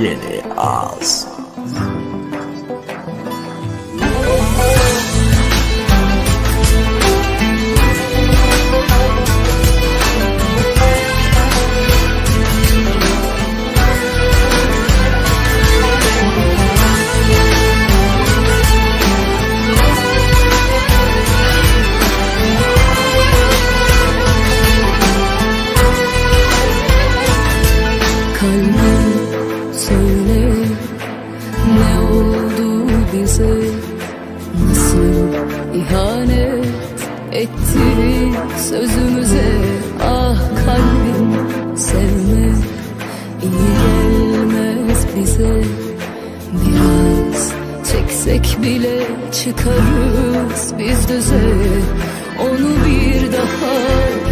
Yeni ağız. Bize Nasıl ihanet etti sözümüze Ah kalbim sevme iyi gelmez bize. Biraz çeksek bile çıkarız biz düze. Onu bir daha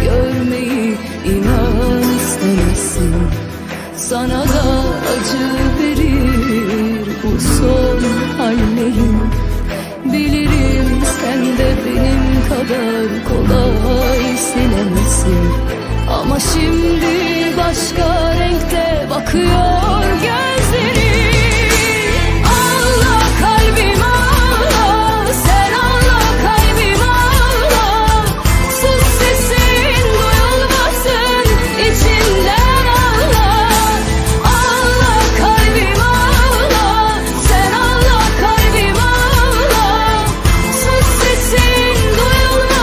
görmeyi inan istemezsin. Sana da acı verir kadar kolay silemezsin. Ama şimdi başka renkte bakıyor